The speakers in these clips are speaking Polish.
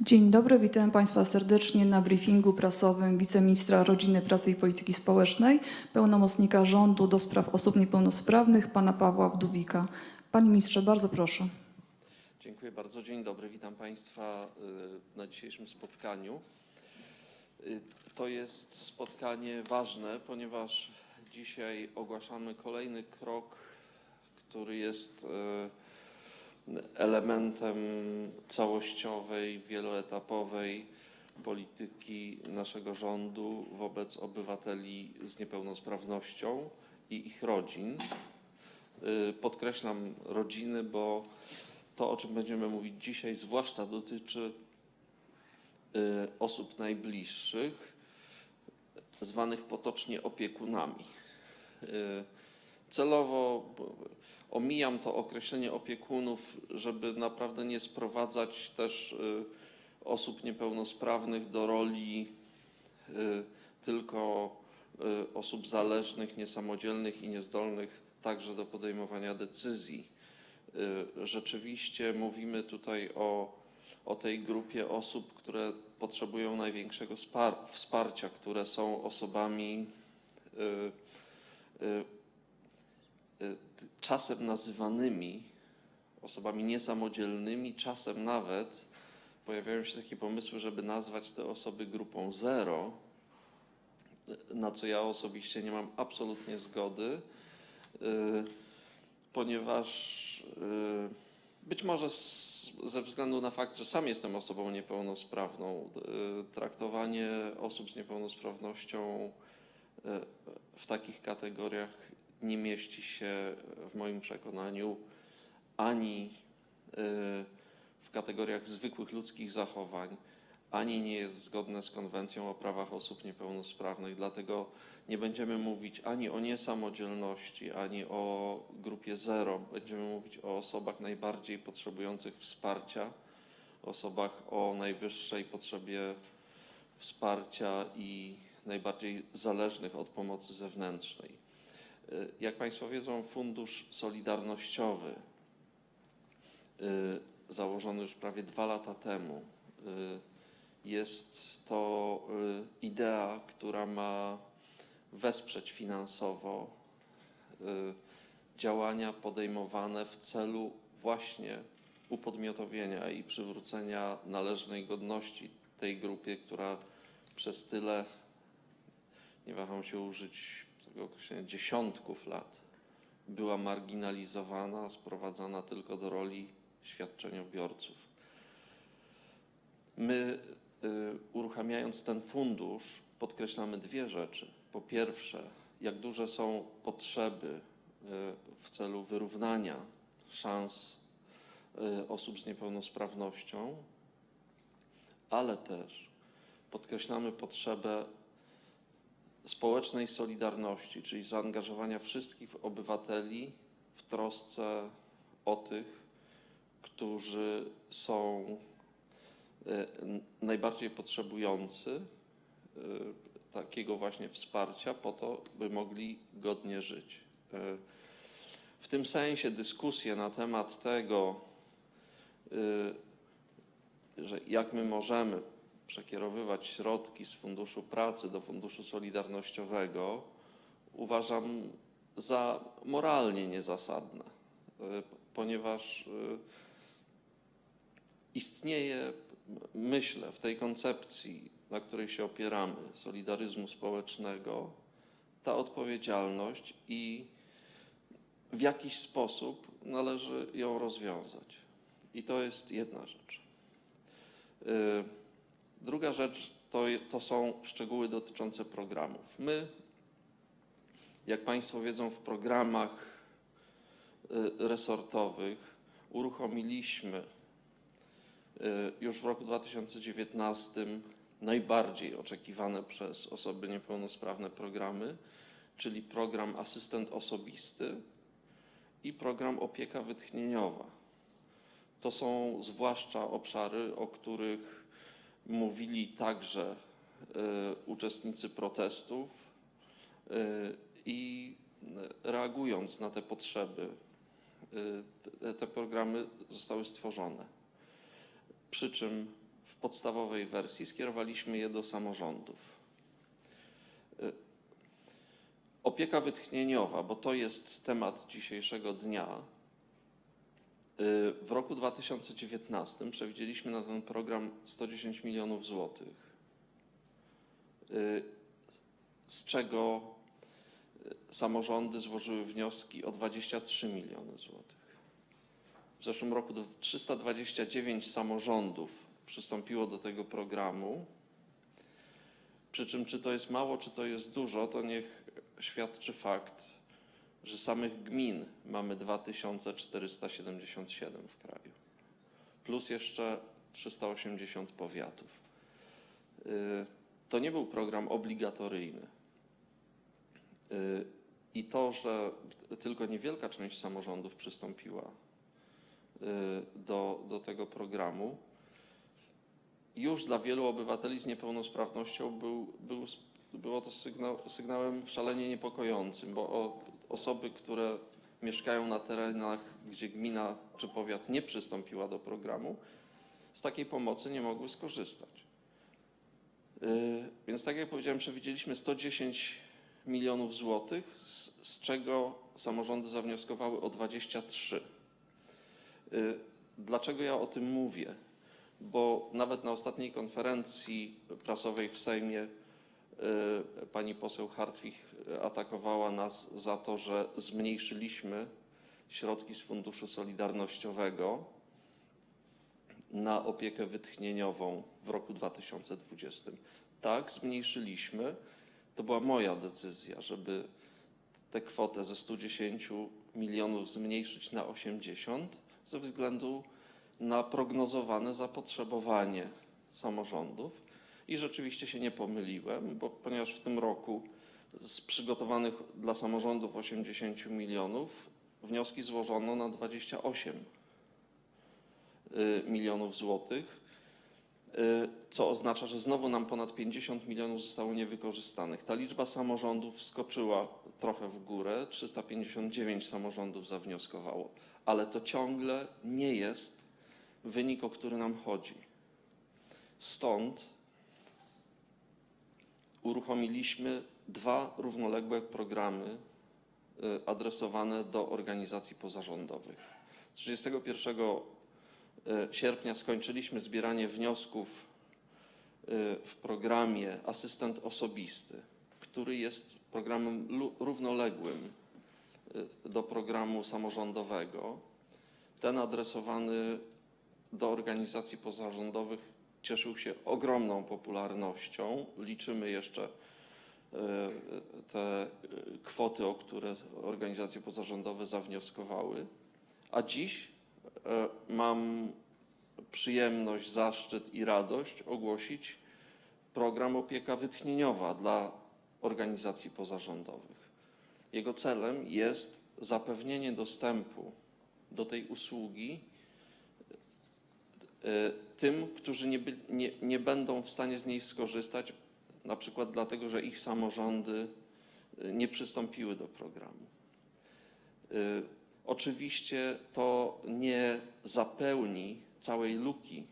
Dzień dobry, witam Państwa serdecznie na briefingu prasowym wiceministra Rodziny, Pracy i Polityki Społecznej, pełnomocnika rządu do spraw osób niepełnosprawnych, pana Pawła Wdówika. Panie ministrze, bardzo proszę. Dziękuję bardzo. Dzień dobry. Witam Państwa y, na dzisiejszym spotkaniu. Y, To jest spotkanie ważne, ponieważ dzisiaj ogłaszamy kolejny krok, który jest y, elementem całościowej, wieloetapowej polityki naszego rządu wobec obywateli z niepełnosprawnością i ich rodzin. Y, Podkreślam rodziny, bo to, o czym będziemy mówić dzisiaj, zwłaszcza dotyczy y, osób najbliższych, zwanych potocznie opiekunami. Y, Celowo omijam to określenie opiekunów, żeby naprawdę nie sprowadzać też y, osób niepełnosprawnych do roli y, tylko y, osób zależnych, niesamodzielnych i niezdolnych także do podejmowania decyzji. Rzeczywiście mówimy tutaj o, o tej grupie osób, które potrzebują największego spar- wsparcia, które są osobami czasem nazywanymi osobami niesamodzielnymi, czasem nawet pojawiają się takie pomysły, żeby nazwać te osoby grupą zero, na co ja osobiście nie mam absolutnie zgody, y, ponieważ y, być może ze względu na fakt, że sam jestem osobą niepełnosprawną, y, traktowanie osób z niepełnosprawnością w takich kategoriach nie mieści się w moim przekonaniu ani y, w kategoriach zwykłych ludzkich zachowań, ani nie jest zgodne z konwencją o prawach osób niepełnosprawnych. Dlatego nie będziemy mówić ani o niesamodzielności, ani o grupie zero. Będziemy mówić o osobach najbardziej potrzebujących wsparcia, osobach o najwyższej potrzebie wsparcia i najbardziej zależnych od pomocy zewnętrznej. Y, Jak Państwo wiedzą, Fundusz Solidarnościowy, y, założony już prawie dwa lata temu, y, jest to idea, która ma wesprzeć finansowo działania podejmowane w celu właśnie upodmiotowienia i przywrócenia należnej godności tej grupie, która przez tyle, nie waham się użyć określenia, dziesiątków lat była marginalizowana, sprowadzana tylko do roli świadczeniobiorców. My, y, uruchamiając ten fundusz, podkreślamy dwie rzeczy. Po pierwsze, jak duże są potrzeby y, w celu wyrównania szans y, osób z niepełnosprawnością, ale też podkreślamy potrzebę społecznej solidarności, czyli zaangażowania wszystkich obywateli w trosce o tych, którzy są e, najbardziej potrzebujący e, takiego właśnie wsparcia po to, by mogli godnie żyć. E, W tym sensie dyskusje na temat tego, że jak my możemy przekierowywać środki z Funduszu Pracy do Funduszu Solidarnościowego, uważam za moralnie niezasadne, y, ponieważ y, istnieje, myślę, w tej koncepcji, na której się opieramy, solidaryzmu społecznego, ta odpowiedzialność i w jakiś sposób należy ją rozwiązać. I to jest jedna rzecz. Druga rzecz to, to są szczegóły dotyczące programów. My, jak Państwo wiedzą, w programach y, resortowych uruchomiliśmy y, już w roku 2019 najbardziej oczekiwane przez osoby niepełnosprawne programy, czyli program Asystent Osobisty i program Opieka Wytchnieniowa. To są zwłaszcza obszary, o których mówili także y, uczestnicy protestów y, i y, reagując na te potrzeby, te, programy zostały stworzone. Przy czym w podstawowej wersji skierowaliśmy je do samorządów. Opieka wytchnieniowa, bo to jest temat dzisiejszego dnia. W roku 2019 przewidzieliśmy na ten program 110 milionów złotych, y, z czego y, samorządy złożyły wnioski o 23 miliony złotych. W zeszłym roku do- 329 samorządów przystąpiło do tego programu. Przy czym, czy to jest mało, czy to jest dużo, to niech świadczy fakt, że samych gmin mamy 2477 w kraju, plus jeszcze 380 powiatów. Y, To nie był program obligatoryjny. Y, I to, że tylko niewielka część samorządów przystąpiła y, do, do tego programu, już dla wielu obywateli z niepełnosprawnością był, był, było to sygnał, sygnałem szalenie niepokojącym, bo o, osoby, które mieszkają na terenach, gdzie gmina czy powiat nie przystąpiła do programu, z takiej pomocy nie mogły skorzystać. Yy, Więc tak jak powiedziałem, przewidzieliśmy 110 milionów złotych, z, z czego samorządy zawnioskowały o 23. Yy, Dlaczego ja o tym mówię? Bo nawet na ostatniej konferencji prasowej w Sejmie y, pani poseł Hartwig atakowała nas za to, że zmniejszyliśmy środki z Funduszu Solidarnościowego na opiekę wytchnieniową w roku 2020. Tak, zmniejszyliśmy. To była moja decyzja, żeby tę kwotę ze 110 milionów zmniejszyć na 80 ze względu na prognozowane zapotrzebowanie samorządów. I rzeczywiście się nie pomyliłem, bo ponieważ w tym roku z przygotowanych dla samorządów 80 milionów wnioski złożono na 28 y, milionów złotych, y, co oznacza, że znowu nam ponad 50 milionów zostało niewykorzystanych. Ta liczba samorządów wskoczyła trochę w górę, 359 samorządów zawnioskowało, ale to ciągle nie jest wynik, o który nam chodzi. Stąd uruchomiliśmy dwa równoległe programy y, adresowane do organizacji pozarządowych. 31 y, sierpnia skończyliśmy zbieranie wniosków y, w programie Asystent Osobisty, który jest programem równoległym do programu samorządowego. Ten adresowany do organizacji pozarządowych cieszył się ogromną popularnością. Liczymy jeszcze e, te e, kwoty, o które organizacje pozarządowe zawnioskowały. A dziś e, mam przyjemność, zaszczyt i radość ogłosić program opieka wytchnieniowa dla organizacji pozarządowych. Jego celem jest zapewnienie dostępu do tej usługi tym, którzy nie, nie, nie będą w stanie z niej skorzystać, na przykład dlatego, że ich samorządy y, nie przystąpiły do programu. Y, Oczywiście to nie zapełni całej luki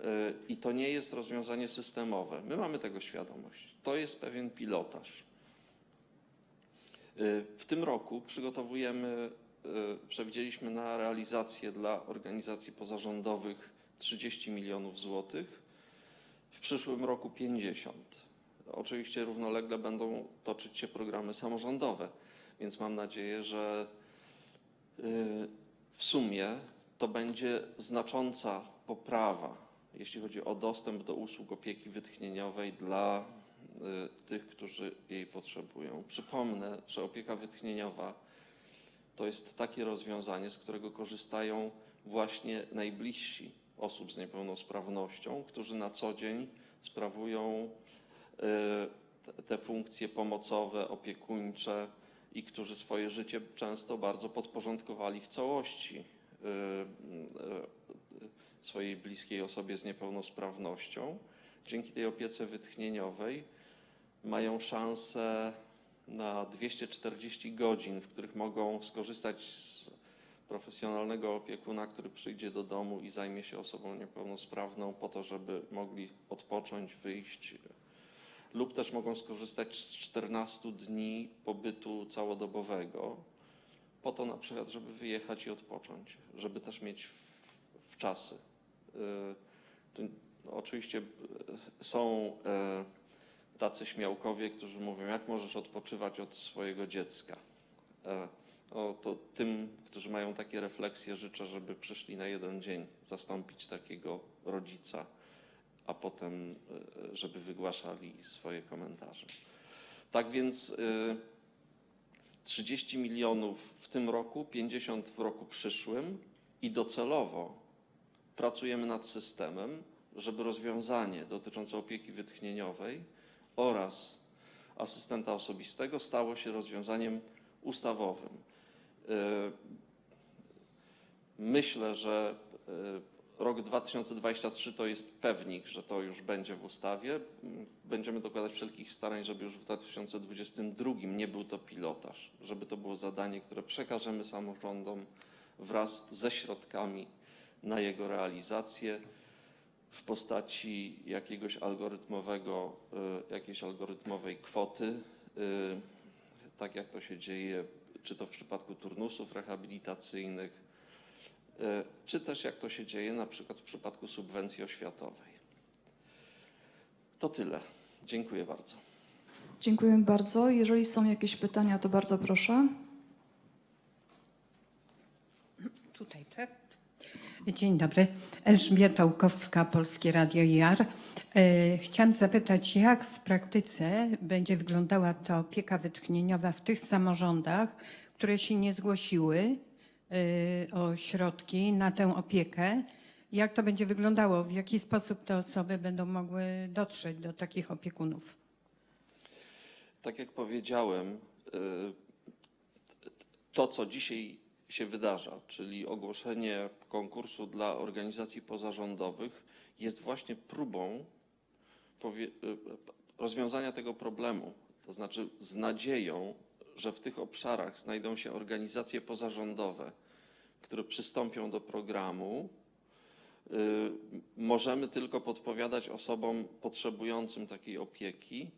y, i to nie jest rozwiązanie systemowe. My mamy tego świadomość. To jest pewien pilotaż. Y, W tym roku przygotowujemy, y, przewidzieliśmy na realizację dla organizacji pozarządowych 30 milionów złotych, w przyszłym roku 50. Oczywiście równolegle będą toczyć się programy samorządowe, więc mam nadzieję, że y, w sumie to będzie znacząca poprawa, jeśli chodzi o dostęp do usług opieki wytchnieniowej dla y, tych, którzy jej potrzebują. Przypomnę, że opieka wytchnieniowa to jest takie rozwiązanie, z którego korzystają właśnie najbliżsi osób z niepełnosprawnością, którzy na co dzień sprawują y, te- funkcje pomocowe, opiekuńcze i którzy swoje życie często bardzo podporządkowali w całości y, y, swojej bliskiej osobie z niepełnosprawnością. Dzięki tej opiece wytchnieniowej mają szansę na 240 godzin, w których mogą skorzystać z profesjonalnego opiekuna, który przyjdzie do domu i zajmie się osobą niepełnosprawną po to, żeby mogli odpocząć, wyjść, lub też mogą skorzystać z 14 dni pobytu całodobowego, po to na przykład, żeby wyjechać i odpocząć, żeby też mieć w, w czasy. Y, tu, no, oczywiście są y, tacy śmiałkowie, którzy mówią, jak możesz odpoczywać od swojego dziecka. E, O, to tym, którzy mają takie refleksje, życzę, żeby przyszli na jeden dzień zastąpić takiego rodzica, a potem, y, żeby wygłaszali swoje komentarze. Tak więc y, 30 milionów w tym roku, 50 w roku przyszłym i docelowo pracujemy nad systemem, żeby rozwiązanie dotyczące opieki wytchnieniowej oraz asystenta osobistego stało się rozwiązaniem ustawowym. Y, Myślę, że y, rok 2023 to jest pewnik, że to już będzie w ustawie. Będziemy dokładać wszelkich starań, żeby już w 2022 nie był to pilotaż, żeby to było zadanie, które przekażemy samorządom wraz ze środkami na jego realizację w postaci jakiegoś algorytmowego, y, jakiejś algorytmowej kwoty, y, tak jak to się dzieje, czy to w przypadku turnusów rehabilitacyjnych, y, czy też jak to się dzieje na przykład w przypadku subwencji oświatowej. To tyle. Dziękuję bardzo. Dziękuję bardzo. Jeżeli są jakieś pytania, to bardzo proszę. Tutaj, tak? Dzień dobry. Elżbieta Łukowska, Polskie Radio IR. E, Chciałam zapytać, jak w praktyce będzie wyglądała ta opieka wytchnieniowa w tych samorządach, które się nie zgłosiły e, o środki na tę opiekę? Jak to będzie wyglądało? W jaki sposób te osoby będą mogły dotrzeć do takich opiekunów? Tak jak powiedziałem, y, to co dzisiaj się wydarza, czyli ogłoszenie konkursu dla organizacji pozarządowych, jest właśnie próbą powie- y, rozwiązania tego problemu. To znaczy z nadzieją, że w tych obszarach znajdą się organizacje pozarządowe, które przystąpią do programu. Y, Możemy tylko podpowiadać osobom potrzebującym takiej opieki,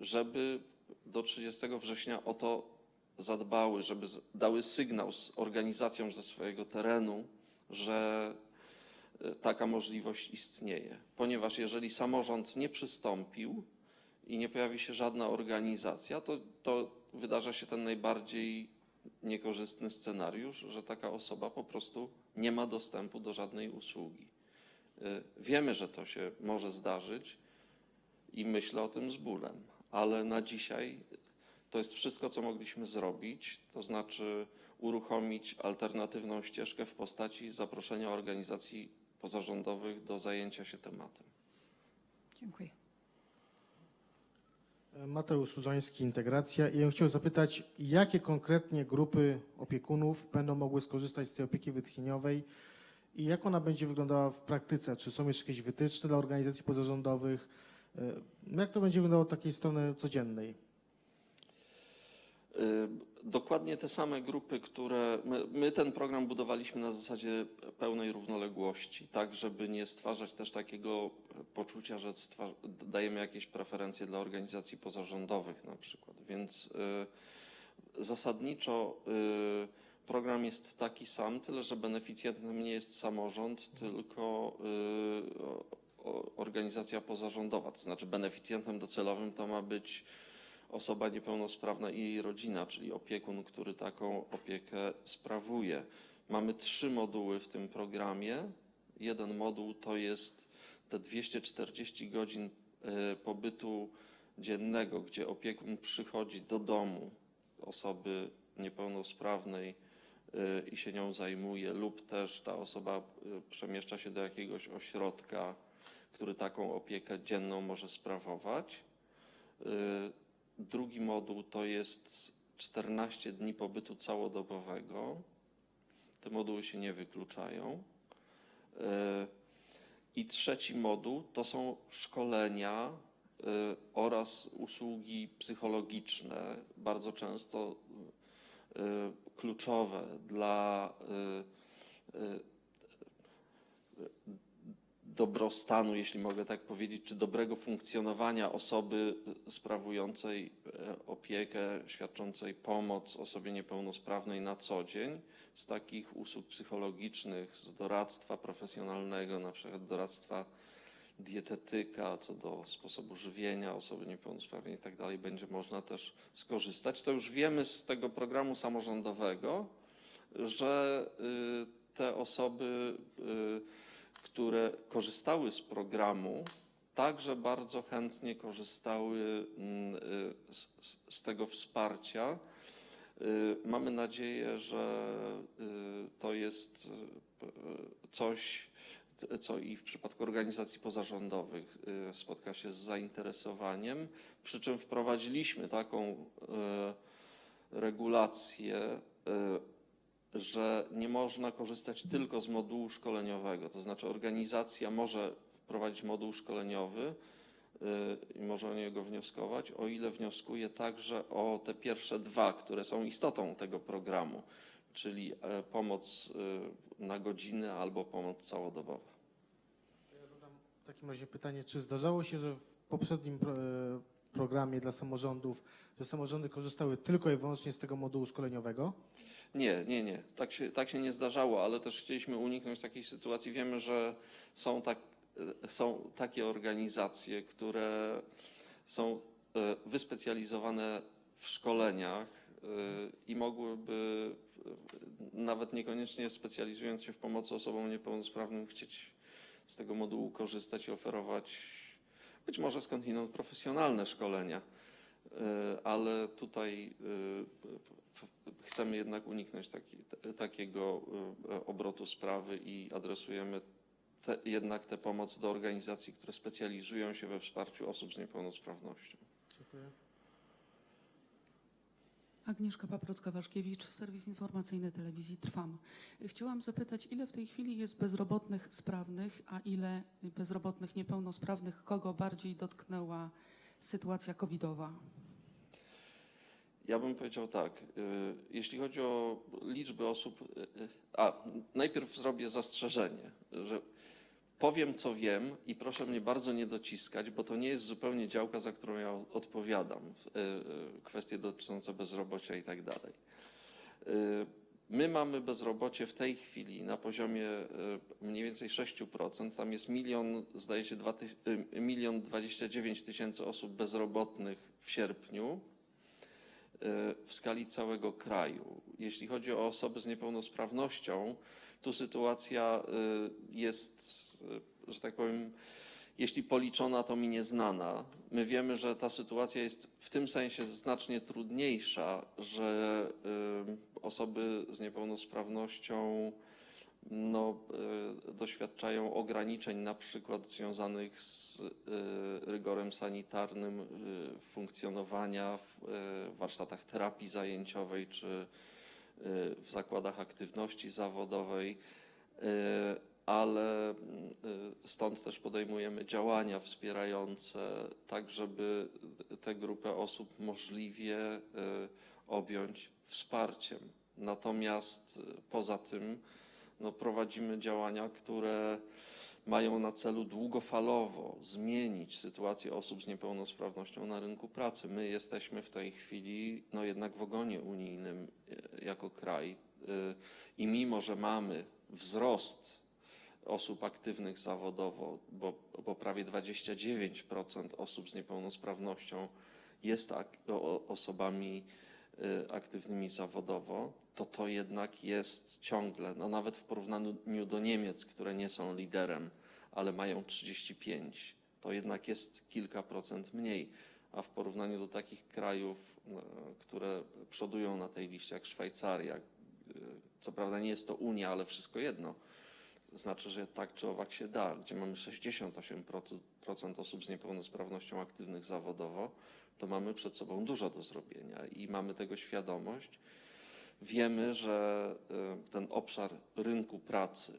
żeby do 30 września o to zadbały, żeby dały sygnał z organizacjom ze swojego terenu, że y, taka możliwość istnieje. Ponieważ jeżeli samorząd nie przystąpił i nie pojawi się żadna organizacja, to, to wydarza się ten najbardziej niekorzystny scenariusz, że taka osoba po prostu nie ma dostępu do żadnej usługi. Y, Wiemy, że to się może zdarzyć i myślę o tym z bólem, ale na dzisiaj to jest wszystko, co mogliśmy zrobić, to znaczy uruchomić alternatywną ścieżkę w postaci zaproszenia organizacji pozarządowych do zajęcia się tematem. Dziękuję. Mateusz Służański, Integracja. I ja bym chciał zapytać, jakie konkretnie grupy opiekunów będą mogły skorzystać z tej opieki wytchnieniowej i jak ona będzie wyglądała w praktyce? Czy są jeszcze jakieś wytyczne dla organizacji pozarządowych? E, Jak to będzie wyglądało od takiej strony codziennej? Dokładnie te same grupy, które. My, my ten program budowaliśmy na zasadzie pełnej równoległości, tak, żeby nie stwarzać też takiego poczucia, że dajemy jakieś preferencje dla organizacji pozarządowych na przykład. Więc y, zasadniczo y, program jest taki sam, tyle że beneficjentem nie jest samorząd, tylko y, organizacja pozarządowa. To znaczy beneficjentem docelowym to ma być osoba niepełnosprawna i jej rodzina, czyli opiekun, który taką opiekę sprawuje. Mamy trzy moduły w tym programie. Jeden moduł to jest te 240 godzin e, pobytu dziennego, gdzie opiekun przychodzi do domu osoby niepełnosprawnej e, i się nią zajmuje, lub też ta osoba e, przemieszcza się do jakiegoś ośrodka, który taką opiekę dzienną może sprawować. E, Drugi moduł to jest 14 dni pobytu całodobowego. Te moduły się nie wykluczają. E, I trzeci moduł to są szkolenia e, oraz usługi psychologiczne. Bardzo często kluczowe dla dobrostanu, jeśli mogę tak powiedzieć, czy dobrego funkcjonowania osoby sprawującej e, opiekę, świadczącej pomoc osobie niepełnosprawnej na co dzień, z takich usług psychologicznych, z doradztwa profesjonalnego, na przykład doradztwa dietetyka co do sposobu żywienia osoby niepełnosprawnej i tak dalej, będzie można też skorzystać. To już wiemy z tego programu samorządowego, że y, te osoby, y, które korzystały z programu, także bardzo chętnie korzystały mm, y, z, tego wsparcia. Y, Mamy nadzieję, że y, to jest coś, co i w przypadku organizacji pozarządowych spotka się z zainteresowaniem. Przy czym wprowadziliśmy taką regulację, że nie można korzystać tylko z modułu szkoleniowego. To znaczy, organizacja może wprowadzić moduł szkoleniowy y, i może o niego wnioskować, o ile wnioskuje także o te pierwsze dwa, które są istotą tego programu, czyli e, pomoc y, na godzinę albo pomoc całodobowa. Ja zadam w takim razie pytanie, czy zdarzało się, że w poprzednim e, programie dla samorządów, że samorządy korzystały tylko i wyłącznie z tego modułu szkoleniowego? Nie, nie, nie. Tak się, tak się nie zdarzało, ale też chcieliśmy uniknąć takiej sytuacji. Wiemy, że są, tak, e, są takie organizacje, które są e, wyspecjalizowane w szkoleniach e, i mogłyby, nawet niekoniecznie specjalizując się w pomocy osobom niepełnosprawnym, chcieć z tego modułu korzystać i oferować być może skądinąd profesjonalne szkolenia. E, ale tutaj e, chcemy jednak uniknąć taki, takiego e, obrotu sprawy i adresujemy te, jednak tę pomoc do organizacji, które specjalizują się we wsparciu osób z niepełnosprawnością. Dziękuję. Agnieszka Paprocka-Waszkiewicz, serwis informacyjny telewizji Trwam. Chciałam zapytać, ile w tej chwili jest bezrobotnych sprawnych, a ile bezrobotnych niepełnosprawnych, kogo bardziej dotknęła sytuacja covidowa? Ja bym powiedział tak, y, jeśli chodzi o liczbę osób, y, y, a najpierw zrobię zastrzeżenie, że powiem co wiem i proszę mnie bardzo nie dociskać, bo to nie jest zupełnie działka, za którą ja odpowiadam, kwestie dotyczące bezrobocia i tak dalej. My mamy bezrobocie w tej chwili na poziomie mniej więcej 6%. Tam jest milion, zdaje się, milion 29 tysięcy osób bezrobotnych w sierpniu w skali całego kraju. Jeśli chodzi o osoby z niepełnosprawnością, tu sytuacja y, jest, y, że tak powiem, jeśli policzona, to mi nieznana. My wiemy, że ta sytuacja jest w tym sensie znacznie trudniejsza, że y, osoby z niepełnosprawnością no, y, doświadczają ograniczeń, na przykład związanych z y, rygorem sanitarnym y, funkcjonowania w warsztatach terapii zajęciowej czy w zakładach aktywności zawodowej, ale stąd też podejmujemy działania wspierające, tak żeby tę grupę osób możliwie objąć wsparciem. Natomiast poza tym no, prowadzimy działania, które mają na celu długofalowo zmienić sytuację osób z niepełnosprawnością na rynku pracy. My jesteśmy w tej chwili no, jednak w ogonie unijnym y, jako kraj y, i mimo, że mamy wzrost osób aktywnych zawodowo, bo, bo prawie 29% osób z niepełnosprawnością jest osobami aktywnymi zawodowo, to to jednak jest ciągle, no nawet w porównaniu do Niemiec, które nie są liderem, ale mają 35, to jednak jest kilka procent mniej, a w porównaniu do takich krajów, no, które przodują na tej liście, jak Szwajcaria, y, co prawda nie jest to Unia, ale wszystko jedno, znaczy, że tak czy owak się da, gdzie mamy 68% osób z niepełnosprawnością aktywnych zawodowo, to mamy przed sobą dużo do zrobienia i mamy tego świadomość. Wiemy, że y, ten obszar rynku pracy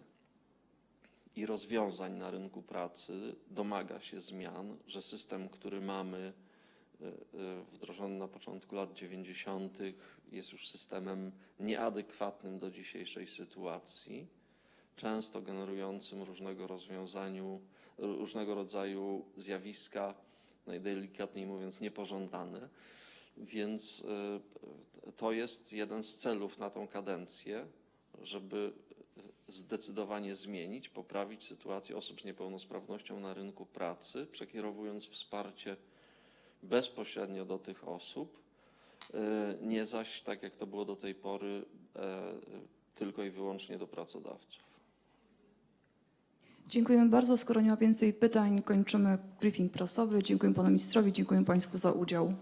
i rozwiązań na rynku pracy domaga się zmian, że system, który mamy, y, y, wdrożony na początku lat 90., jest już systemem nieadekwatnym do dzisiejszej sytuacji, często generującym różnego różnego rodzaju zjawiska, najdelikatniej mówiąc, niepożądane. Więc y, to jest jeden z celów na tą kadencję, żeby zdecydowanie zmienić, poprawić sytuację osób z niepełnosprawnością na rynku pracy, przekierowując wsparcie bezpośrednio do tych osób, y, nie zaś tak jak to było do tej pory, e, tylko i wyłącznie do pracodawców. Dziękujemy bardzo. Skoro nie ma więcej pytań, kończymy briefing prasowy. Dziękuję panu ministrowi, dziękuję państwu za udział.